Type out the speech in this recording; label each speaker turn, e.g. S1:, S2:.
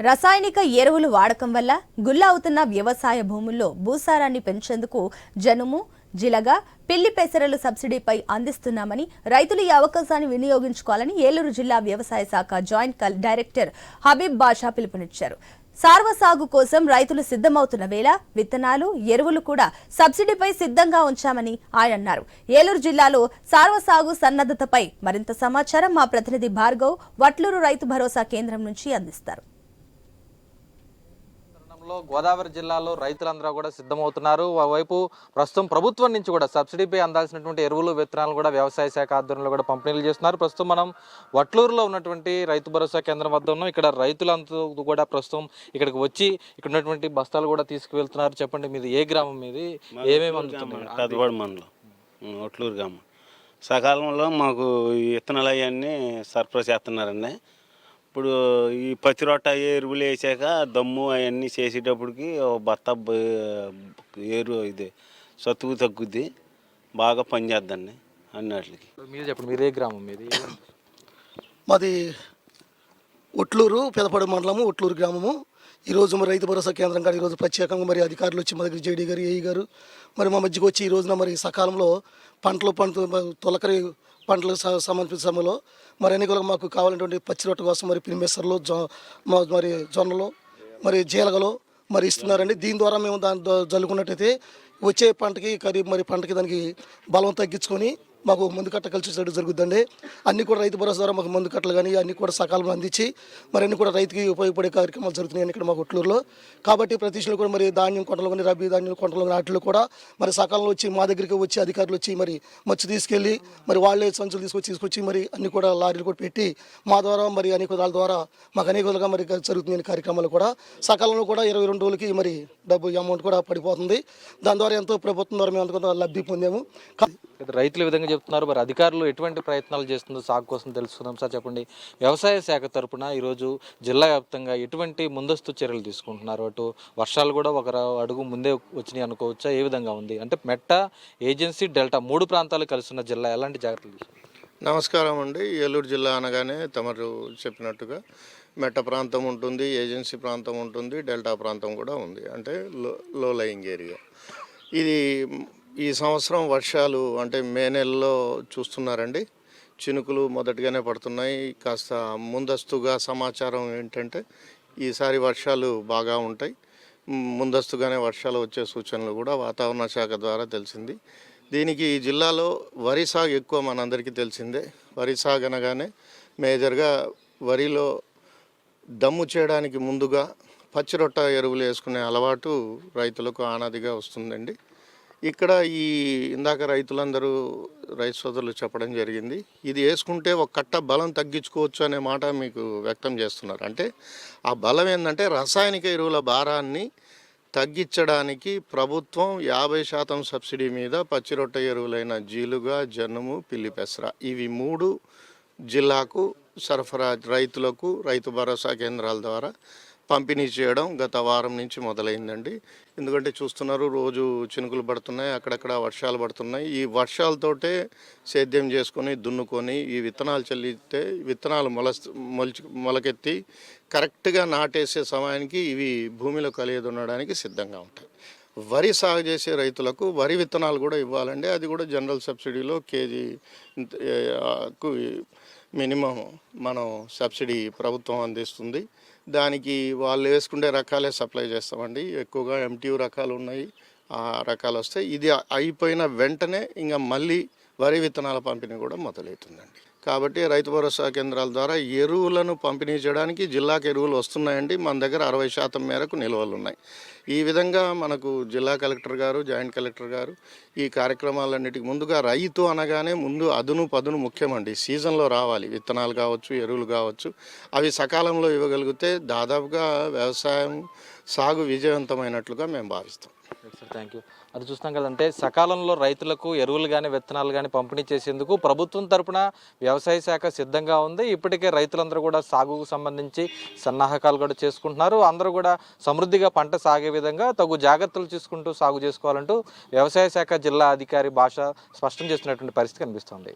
S1: రసాయనిక ఎరువులు వాడకం వల్ల గుల్ల అవుతున్న వ్యవసాయ భూముల్లో భూసారాన్ని పెంచేందుకు జనుము జిలగ పిల్లి పెసరలు సబ్సిడీపై అందిస్తున్నామని రైతులు ఈ అవకాశాన్ని వినియోగించుకోవాలని ఏలూరు జిల్లా వ్యవసాయ శాఖ జాయింట్ కల్- డైరెక్టర్ హబీబ్ బాషా పిలుపునిచ్చారు. సార్వ సాగు కోసం రైతులు సిద్ధమవుతున్న వేళ విత్తనాలు ఎరువులు కూడా సబ్సిడీపై సిద్ధంగా ఉంచామని ఆయన అన్నారు. ఏలూరు జిల్లాలో సార్వ సాగు సన్నద్ధతపై మరింత సమాచారం మా ప్రతినిధి భార్గవ్ వట్లూరు రైతు భరోసా కేంద్రం నుంచి అందిస్తారు.
S2: తరుణంలో గోదావరి జిల్లాలో రైతులందరూ కూడా సిద్ధమవుతున్నారు. ఓవైపు ప్రస్తుతం ప్రభుత్వం నుంచి కూడా సబ్సిడీపై అందాల్సినటువంటి ఎరువులు విత్తనాలు కూడా వ్యవసాయ శాఖ ఆధ్వర్యంలో కూడా పంపిణీలు చేస్తున్నారు. ప్రస్తుతం మనం వట్లూరులో ఉన్నటువంటి రైతు భరోసా కేంద్రం వద్ద ఉన్నాం. ఇక్కడ రైతులంతా కూడా ప్రస్తుతం ఇక్కడికి వచ్చి ఇక్కడ ఉన్నటువంటి బస్తాలు కూడా తీసుకువెళ్తున్నారు. చెప్పండి మీది ఏ గ్రామం మీది? ఏమేమి
S3: ఉం, ఒట్లూరు గ్రామం సకాలంలో మాకు విత్తనాలు అవన్నీ సరఫరా చేస్తున్నారండి. ఇప్పుడు ఈ పచ్చి రొట్ట ఎరువులు వేసాక దమ్ము అవన్నీ చేసేటప్పటికి ఓ బత్త బ- ఎరు ఇది సత్తువు తగ్గుద్ది. బాగా పనిచేద్దండి అన్నిటికి.
S2: మీరు చెప్పండి మీరు ఏ గ్రామం మీది.
S4: మాది ఒట్లూరు పెదపడు మండలము ఒట్లూరు గ్రామము. ఈరోజు మరి రైతు భరోసా కేంద్రం కాడ ఈరోజు ప్రత్యేకంగా మరి అధికారులు వచ్చి మా దగ్గర జేడీ గారు ఏఈ గారు మరి మా మధ్యకి వచ్చి ఈ రోజున మరి సకాలంలో పంటలు పంట తొలకరి పంటలకు సంబంధించిన సమయంలో మరి ఎన్నికలకు మాకు కావాలన్నటువంటి పచ్చి రొట్టె కోసం మరి పినిమెసర్లు జొ మా- మరి జొన్నలు మరి జీలగలు మరి ఇస్తున్నారండి. దీని ద్వారా మేము దాని జల్లుకున్నట్టయితే వచ్చే పంటకి ఖరీఫ్ మరి పంటకి దానికి బలం తగ్గించుకొని మాకు మందు కట్ట కలిసి వచ్చేటట్టు జరుగుతుందండి. అన్ని కూడా రైతు భరోసా ద్వారా మాకు మందు కట్టలు కానీ అన్ని కూడా సకాలంలో అందించి మరి అన్ని కూడా రైతుకి ఉపయోగపడే కార్యక్రమాలు జరుగుతున్నాయి ఇక్కడ మా ఒట్లూరులో. కాబట్టి ప్రతి కూడా మరి ధాన్యం కొంటలు కానీ రబీ ధాన్యం కొంటలు కానీ వాటిలో కూడా మరి సకాలంలో వచ్చి మా దగ్గరికి వచ్చి అధికారులు వచ్చి మరి మచ్చు తీసుకెళ్ళి మరి వాళ్ళే సంచులు తీసుకొచ్చి తీసుకొచ్చి మరి అన్ని కూడా లారీలు కూడా పెట్టి మా ద్వారా మరి అనేక వాళ్ళ ద్వారా మాకు అనేక విధాలుగా మరి జరుగుతున్నాయి కార్యక్రమాలు కూడా సకాలంలో కూడా ఇరవై రెండు రోజులకి మరి డబ్బు అమౌంట్ కూడా పడిపోతుంది. దాని ద్వారా ఎంతో ప్రభుత్వం ద్వారా మేము అంత లబ్ధి పొందాము. కా-
S2: రైతులు ఈ విధంగా చెప్తున్నారు. మరి అధికారులు ఎటువంటి ప్రయత్నాలు చేస్తుందో సాగు కోసం తెలుసుకుందాం. సార్ చెప్పండి. వ్యవసాయ శాఖ తరపున ఈరోజు జిల్లా వ్యాప్తంగా ఎటువంటి ముందస్తు చర్యలు తీసుకుంటున్నారు? అటు వర్షాలు కూడా ఒక అడుగు ముందే వచ్చినాయి అనుకోవచ్చా? ఏ విధంగా ఉంది? అంటే మెట్ట ఏజెన్సీ డెల్టా మూడు ప్రాంతాలు కలిసిన జిల్లా. ఎలాంటి జాగ్రత్తలు
S5: నమస్కారం అండి. ఏలూరు జిల్లా అనగానే తమరు చెప్పినట్టుగా మెట్ట ప్రాంతం ఉంటుంది ఏజెన్సీ ప్రాంతం ఉంటుంది డెల్టా ప్రాంతం కూడా ఉంది. అంటే లో లో లయింగ్ ఏరియా ఇది ఈ సంవత్సరం వర్షాలు అంటే మే నెలలో చూస్తున్నారండి. చినుకులు మొదటిగానే పడుతున్నాయి. కాస్త ముందస్తుగా సమాచారం ఏంటంటే ఈసారి వర్షాలు బాగా ఉంటాయి. ముందస్తుగానే వర్షాలు వచ్చే సూచనలు కూడా వాతావరణ శాఖ ద్వారా తెలిసింది. దీనికి ఈ జిల్లాలో వరి సాగు ఎక్కువ మనందరికీ తెలిసిందే. వరి సాగు అనగానే మేజర్గా వరిలో దమ్ము చేయడానికి ముందుగా పచ్చిరొట్ట ఎరువులు వేసుకునే అలవాటు రైతులకు ఆనాదిగా వస్తుందండి. ఇక్కడ ఈ ఇందాక రైతులందరూ రైతు సోదరులు చెప్పడం జరిగింది. ఇది వేసుకుంటే ఒక కట్ట బలం తగ్గించుకోవచ్చు అనే మాట మీకు వ్యక్తం చేస్తున్నారు. అంటే ఆ బలం ఏంటంటే రసాయనిక ఎరువుల భారాన్ని తగ్గించడానికి ప్రభుత్వం యాభై శాతం సబ్సిడీ మీద పచ్చిరొట్ట ఎరువులైన జీలుగా జనుము పిల్లి పెసర ఇవి మూడు జిల్లాకు సరఫరా రైతులకు రైతు భరోసా కేంద్రాల ద్వారా పంపిణీ చేయడం గత వారం నుంచి మొదలైందండి. ఎందుకంటే చూస్తున్నారు రోజు చినుకులు పడుతున్నాయి అక్కడక్కడ వర్షాలు పడుతున్నాయి. ఈ వర్షాలతోటే సేద్యం చేసుకొని దున్నుకొని ఈ విత్తనాలు చల్లితే విత్తనాలు మొల మొలిచి మొలకెత్తి కరెక్ట్గా నాటేసే సమయానికి ఇవి భూమిలో కలిగి ఉండడానికి సిద్ధంగా ఉంటాయి. వరి సాగు చేసే రైతులకు వరి విత్తనాలు కూడా ఇవ్వాలండి. అది కూడా జనరల్ సబ్సిడీలో కేజీ కు మినిమం మనం సబ్సిడీ ప్రభుత్వం అందిస్తుంది. దానికి వాళ్ళు వేసుకునే రకాలే సప్లై చేస్తామండి. ఎక్కువగా ఎంటీయూ రకాలు ఉన్నాయి. ఆ రకాలు వస్తాయి. ఇది అయిపోయిన వెంటనే ఇంకా మళ్ళీ వరి విత్తనాల పంపిణీ కూడా మొదలవుతుందండి. కాబట్టి రైతు భరోసా కేంద్రాల ద్వారా ఎరువులను పంపిణీ చేయడానికి జిల్లాకు ఎరువులు వస్తున్నాయండి. మన దగ్గర అరవై శాతం మేరకు నిల్వలు ఉన్నాయి. ఈ విధంగా మనకు జిల్లా కలెక్టర్ గారు జాయింట్ కలెక్టర్ గారు ఈ కార్యక్రమాలన్నిటికి ముందుగా రైతు అనగానే ముందు అదును పదును ముఖ్యమండి. సీజన్లో రావాలి. విత్తనాలు కావచ్చు ఎరువులు కావచ్చు. అవి సకాలంలో ఇవ్వగలిగితే దాదాపుగా వ్యవసాయం సాగు విజయవంతమైనట్లుగా మేము భావిస్తాం.
S2: సార్ థ్యాంక్ యూ అది చూస్తాం కదంటే సకాలంలో రైతులకు ఎరువులు కానీ విత్తనాలు కానీ పంపిణీ చేసేందుకు ప్రభుత్వం తరపున వ్యవసాయ శాఖ సిద్ధంగా ఉంది. ఇప్పటికే రైతులందరూ కూడా సాగుకు సంబంధించి సన్నాహకాలు కూడా చేసుకుంటున్నారు. అందరూ కూడా సమృద్ధిగా పంట సాగే విధంగా తగు జాగ్రత్తలు తీసుకుంటూ సాగు చేసుకోవాలంటూ వ్యవసాయ శాఖ జిల్లా అధికారి భాష స్పష్టం చేస్తున్నటువంటి పరిస్థితి కనిపిస్తోంది.